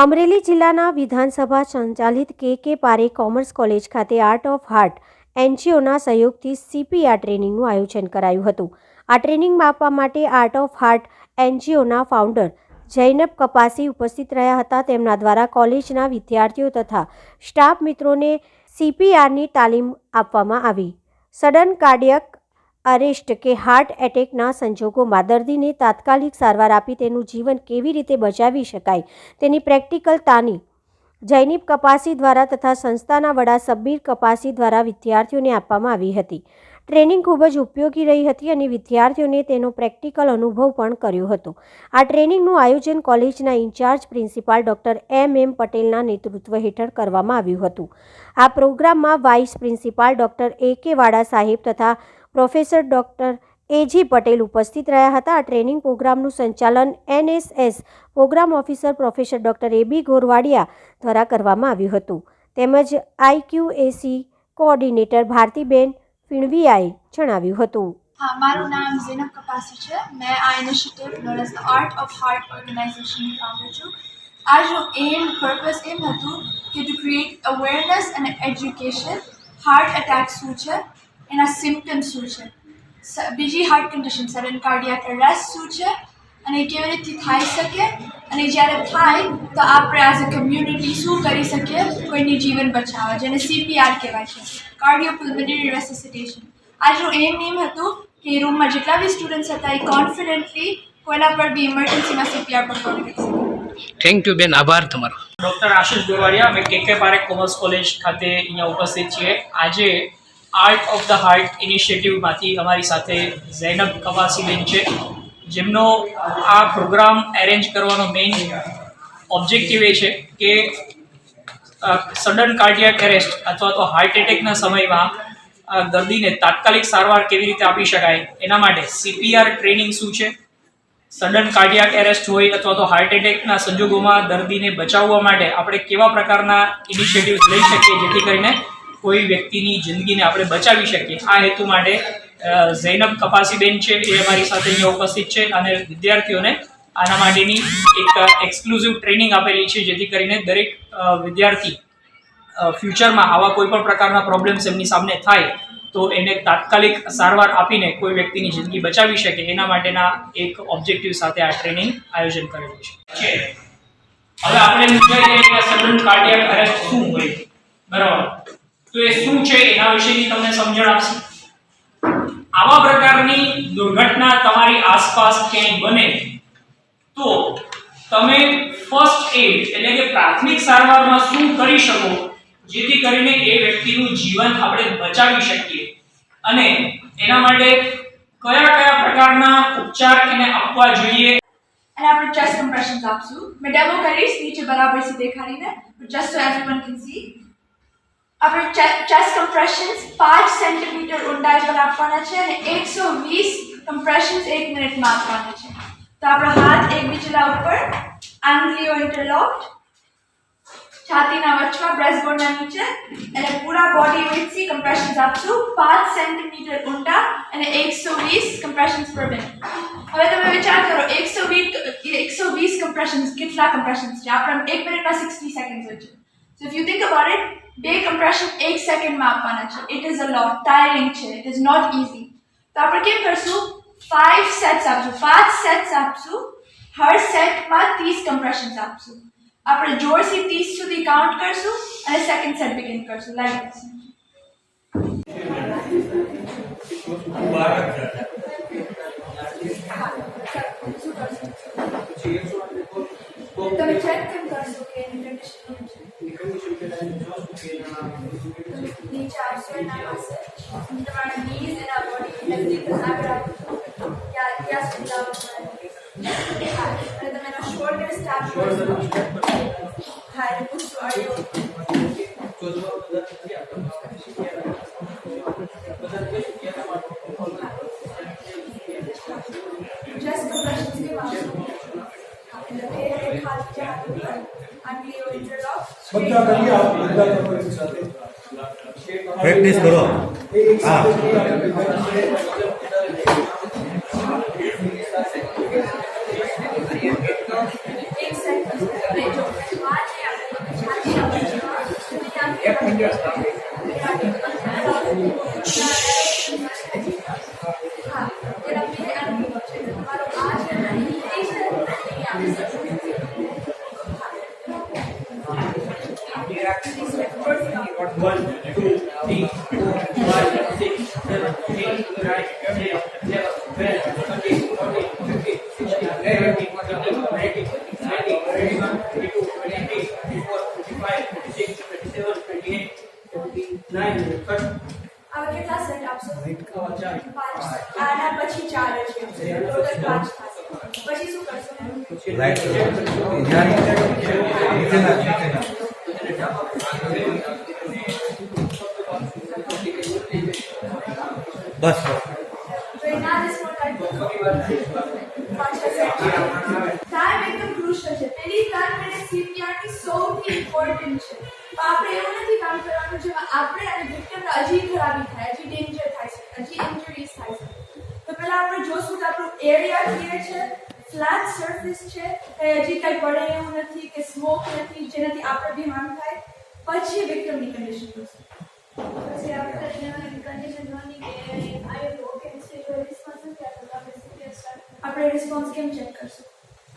અમરેલી જિલ્લાના વિધાનસભા સંચાલિત K K Pare commerce college ખાતે આર્ટ ઓફ હાર્ટ એનજીઓના સહયોગથી સીપીઆર ટ્રેનિંગનું આયોજન કરાયું હતું. આ ટ્રેનિંગ આપવા માટે આર્ટ ઓફ હાર્ટ એનજીઓના ફાઉન્ડર જૈનબ કપાસી ઉપસ્થિત રહ્યા હતા. તેમના દ્વારા કોલેજના વિદ્યાર્થીઓ તથા સ્ટાફ મિત્રોને સીપીઆરની તાલીમ આપવામાં આવી. સડન કાર્ડિયક અરેસ્ટ કે હાર્ટ એટેકના સંજોગોમાં દર્દીને તાત્કાલિક સારવાર આપી તેનું જીવન કેવી રીતે બચાવી શકાય? તેની પ્રેક્ટિકલ તાની જૈનિબ કપાસી દ્વારા તથા સંસ્થાના વડા સબ્બીર કપાસી દ્વારા વિદ્યાર્થીઓને આપવામાં આવી હતી. ટ્રેનિંગ ખૂબ જ ઉપયોગી રહી હતી અને વિદ્યાર્થીઓને તેનો પ્રેક્ટિકલ અનુભવ પણ કર્યો હતો. આ ટ્રેનિંગનું આયોજન કોલેજના incharge principal doctor M M પટેલના નેતૃત્વ હેઠળ કરવામાં આવ્યું હતું. આ પ્રોગ્રામમાં વાઇસ પ્રિન્સિપાલ ડૉક્ટર એ કે વાડા સાહેબ તથા પ્રોફેસર ડૉક્ટર એજી પટેલ ઉપસ્થિત રહ્યા હતા. આ ટ્રેનિંગ પ્રોગ્રામનું સંચાલન NSS program officer professor doctor AB Gorwadia દ્વારા કરવામાં આવ્યું હતું. તેમજ આઈક્યુએસી કોઓર્ડિનેટર ભારતીબેન ફીણવિયાએ જણાવ્યું હતું. હા, મારું નામ ઝેનબ કપાસી છે. મેં આ initiative known as the art of heart ઓર્ગેનાઇઝેશનની founder છું. આજનું એમ પર્પઝ એમ હતું કે ટુ ક્રિએટ અવેરનેસ અને એજ્યુકેશન હાર્ટ એટેક શું છે? એના સિમ્ટમ્સ શું છે? બીજી heart condition sudden cardiac arrest શું છે? અને કેવી રીતે થઈ શકે? અને જ્યારે થાય તો આપણે એઝ અ કમ્યુનિટી શું કરી શકીએ? કોઈની જીવન બચાવવા જેને સીપીઆર કહેવાય છે. કાર્ડિયોપલ્મનરી રેસિસિટેશન આજનું એમ એમ હતું કે એ રૂમમાં જેટલા બી સ્ટુડન્ટ્સ હતા એ કોન્ફિડન્ટલી કોઈના પર બી ઇમરજન્સીમાં સીપીઆર પરફોર્મ કરી શકે. થેન્ક યુ બેન. આભાર તમારો. ડૉક્ટર આશિષ ગોરવાડિયા અમે કે કે પારેખ કોમર્સ કોલેજ ખાતે અહીંયા ઉપસ્થિત છીએ. આજે આર્ટ ઓફ ધ હાર્ટ ઇનિશિયેટિવમાંથી અમારી સાથે ઝૈનબ કવાસીબેન છે. જેમનો આ પ્રોગ્રામ એરેન્જ કરવાનો મેઇન ઓબ્જેક્ટિવ એ છે કે સડન કાર્ડિયાક એરેસ્ટ અથવા તો હાર્ટ એટેકના સમયમાં દર્દીને તાત્કાલિક સારવાર કેવી રીતે આપી શકાય એના માટે સીપીઆર ટ્રેનિંગ શું છે? સડન કાર્ડિયાક એરેસ્ટ હોય અથવા તો હાર્ટ એટેકના સંજોગોમાં દર્દીને બચાવવા માટે આપણે કેવા પ્રકારના ઇનિશિયેટિવ્સ લઈ શકીએ જેથી કરીને કોઈ વ્યક્તિની જિંદગીને આપણે બચાવી શકીએ. આ હેતુ માટે ઝૈનબ કપાસીબેન છે એ અમારી સાથે અહીંયા ઉપસ્થિત છે અને વિદ્યાર્થીઓને આના માટેની એક એક્સક્લુઝિવ ટ્રેનિંગ આપેલી છે જેથી કરીને દરેક વિદ્યાર્થી ફ્યુચરમાં આવા કોઈ પણ પ્રકારના પ્રોબ્લેમ્સ એમની સામે થાય, તો એને તાત્કાલિક સારવાર આપીને કોઈ વ્યક્તિની જિંદગી બચાવી શકે એના માટેના એક ઓબ્જેક્ટિવ સાથે આ ટ્રેનિંગ આયોજન કરેલું છે. હવે આપણે કાર્ડિયાક અરેસ્ટ શું હોય. બરાબર. તો એ શું છે એના વિશેની તમને સમજણ આપશે. આવા પ્રકારની દુર્ઘટના તમારી આસપાસ ક્યાંય બને, તો તમે ફર્સ્ટ એડ એટલે કે પ્રાથમિક સારવારમાં શું કરી શકો, જેથી કરીને એ વ્યક્તિનું જીવન આપણે બચાવી શકીએ. અને એના માટે કયા કયા પ્રકારના ઉપચાર એને આપવા જોઈએ? અને આપણે ચેસ્ટ કમ્પ્રેશન્સ આપશું. મેં ડેમો કરીશ, નીચે બરાબર સે દેખાડીને. Just so everyone can see આપણે ચેસ્ટ કમ્પ્રેશન્સ પાંચ સેન્ટીમીટર ઊંડાઈ પર આપવાના છે અને એકસો વીસ કમ્પ્રેશન્સ એક મિનિટમાં આપવાના છે. તો આપણો હાથ એકબીજાના ઉપર આંગળીઓ ઇન્ટરલોક્ડ છાતીના વચમાં બ્રેસ્ટબોનના નીચે અને પૂરા બોડી વેટથી કમ્પ્રેશન્સ આપશું. પાંચ સેન્ટીમીટર ઊંડા અને એકસો વીસ કમ્પ્રેશન્સ પર મિનિટ હવે તમે વિચાર કરો, એકસો વીસ એકસો વીસ કમ્પ્રેશન્સ કેટલા કમ્પ્રેશન્સ છે? આપણે એક મિનિટમાં સિક્સટી સેકન્ડ હોય છે. So if you think about it બે કમ્પ્રેશન એક સેકન્ડમાં આપવાના છે ઇટ ઇઝ અ લોટ ટાયરિંગ છે ઇટ ઇઝ નોટ ઇઝી તો આપણે કેમ કરશું ફાઇવ સેટ્સ આપશું પાંચ સેટ્સ આપશું હર સેટમાં ત્રીસ કમ્પ્રેશન્સ આપશું આપણે જોરથી ત્રીસ સુધી કાઉન્ટ કરશું અને સેકન્ડ સેટ બિગિન કરશું લાઈક ધીસ તમે ચેક કેમ કરશો કે એની કન્ડિશન નીચે આવશો એના પાસે તમારા knees એના બોડી નજદીક આગળ આવશો ત્યાં ત્યાં સુધી હા અને તમે એનો શોલ્ડર સ્ટાર્ટ કરશો હા એટલે પૂછો પ્રેક્ટિસ કરો હા. એક મિનિટ 21, 22, 23, 24, 25, 26, 27, 28, 29, 30. હવે કેટલા સેટ આપશો પાંચ આના પછી ચાર છે ટોટલ પાંચ થશે પછી શું કરશો રાઈટ જ્યાં નીચે ના નીચે ના બસ તો એના રિસ્પોન્સ પાછળ છે પેલી ત્રણ મિનિટ સૌથી ઇમ્પોર્ટન્ટ છે. આપણે એવું નથી કામ કરવાનું જેમાં આપણે અને વિક્ટિમને હજી ખરાબી થાય હજી ડેન્જર થાય છે હજી ઇન્જરીઝ થાય છે. તો પહેલાં આપણે જોશું કે આપણું એરિયા ક્લિયર છે ફ્લેટ સરફેસ છે કે હજી કંઈ પડે એવું નથી કે સ્મોક નથી જેનાથી આપણે બી હાર્મ થાય. પછી વિક્ટિમની કન્ડિશન જોશું. પછી આપણે એની કન્ડિશન જોવાની કે આઈ ઓકે આપણે રિસ્પોન્સ કેમ ચેક કરશું?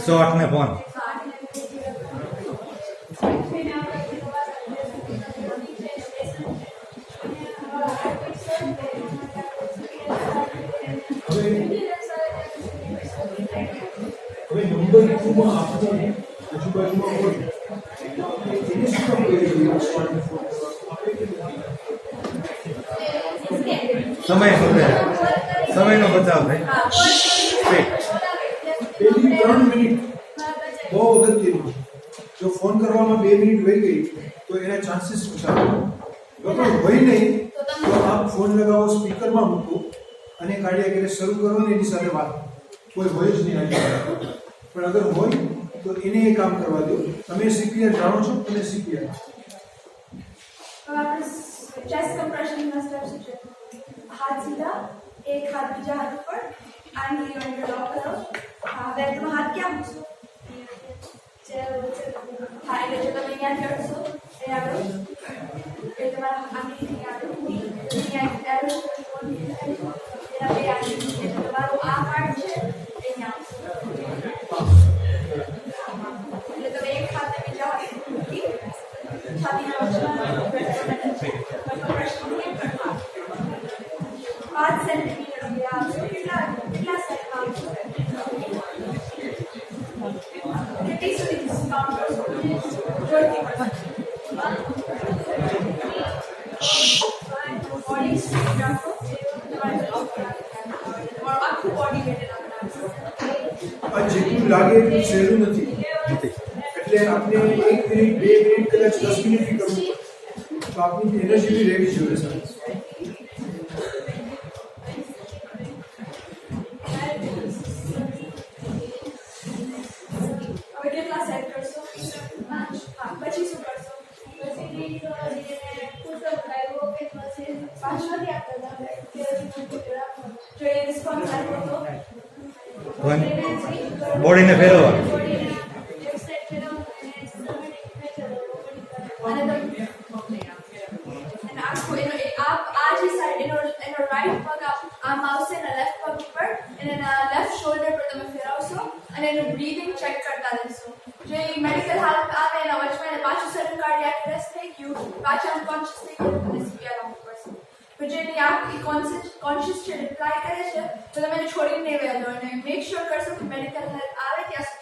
શું કામ કરીએ છીએ? સમય બચે સમયનો બચાવ થાય ચાન્સીસ ઓછા બરાબર હોય નહીં. તો આપ ફોન લગાવો સ્પીકરમાં મૂકો અને કાર્ડિયાક એરેસ્ટ શરૂ કરો ને એની સાથે વાત. કોઈ હોય જ નહીં આજુબાજુ પણ અગર હોય તો એને એ કામ કરવા દો. તમે સીપીઆર જાણો છો તમે સીપીઆર? ચેસ્ટ કમ્પ્રેશનના સ્ટેપ્સ છે હાથ સીધા એક હાથ બીજા હાથ પર આની અંદર લોક કરો. તમે હાથ ક્યાં મૂકશો? લાગે એટલું સહેલું નથી એટલે આપણે એક મિનિટ બે મિનિટ કદાચ દસ મિનિટ બી કરવું પડે. તો આપણી એનર્જી બી રહેવી જોઈએ સર હવે બોડીને ફેરવવા. આપની કોન્શિયસ છે રિપ્લાય કરે છે, તો તમે છોડીને નહીં વહેલો અને મેક શ્યોર કરશો કે મેડિકલ હેલ્પ આવે ત્યાં સુધી.